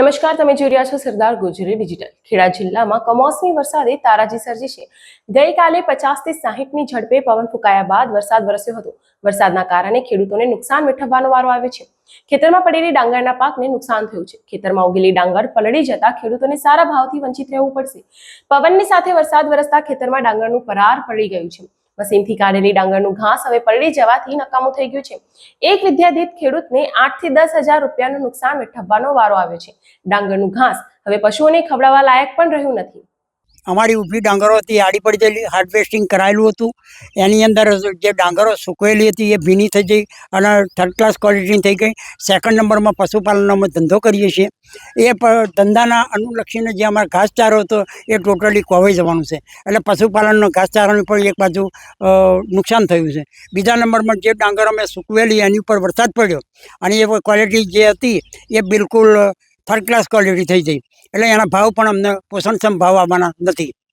નમસ્કાર, તમે જોઈ રહ્યા છો સરદાર ગોજરી ડિજિટલ. ખેડા જિલ્લામાં કમોસમી વરસાદે તારાજી સર્જી છે. ગઈકાલે પચાસથી સાહીઠની ઝડપે પવન ફૂંકાયા બાદ વરસાદ વરસ્યો હતો. વરસાદના કારણે ખેડૂતોને નુકસાન વેઠવવાનો વારો આવ્યો છે. ખેતરમાં પડેલી ડાંગરના પાકને નુકસાન થયું છે. ખેતરમાં ઉગેલી ડાંગર પલળી જતા ખેડૂતોને સારા ભાવથી વંચિત રહેવું પડશે. પવનની સાથે વરસાદ વરસતા ખેતરમાં ડાંગરનું પરાર પડી ગયું છે. મશીનથી કાઢેલી ડાંગરનું ઘાસ હવે પલળી જવાથી નકામું થઈ ગયું છે. એક વિદ્યા ખેડૂતને આઠથી દસ હજાર રૂપિયાનું નુકસાન વેઠવવાનો વારો આવ્યો છે. ડાંગરનું ઘાસ હવે પશુઓને ખવડાવવા લાયક પણ રહ્યું નથી. અમારી ઊભી ડાંગરો હતી આડી પડી ગયેલી હાર્વેસ્ટિંગ કરાયેલું હતું. એની અંદર જે ડાંગરો સુકવેલી હતી એ ભીની થઈ ગઈ અને થર્ડ ક્લાસ ક્વોલિટીની થઈ ગઈ. સેકન્ડ નંબરમાં પશુપાલનનો અમે ધંધો કરીએ છીએ. એ ધંધાના અનુલક્ષીને જે અમારો ઘાસચારો હતો એ ટોટલી કોવાઈ જવાનું છે. એટલે પશુપાલનનો ઘાસચારાની પણ એક બાજુ નુકસાન થયું છે. બીજા નંબરમાં જે ડાંગર અમે સૂકવેલી એની ઉપર વરસાદ પડ્યો અને એ ક્વોલિટી જે હતી એ બિલકુલ થર્ડ ક્લાસ ક્વોલિટી થઈ જાય એટલે એના ભાવ પણ અમને પોષણક્ષમ ભાવ આવવાના નથી.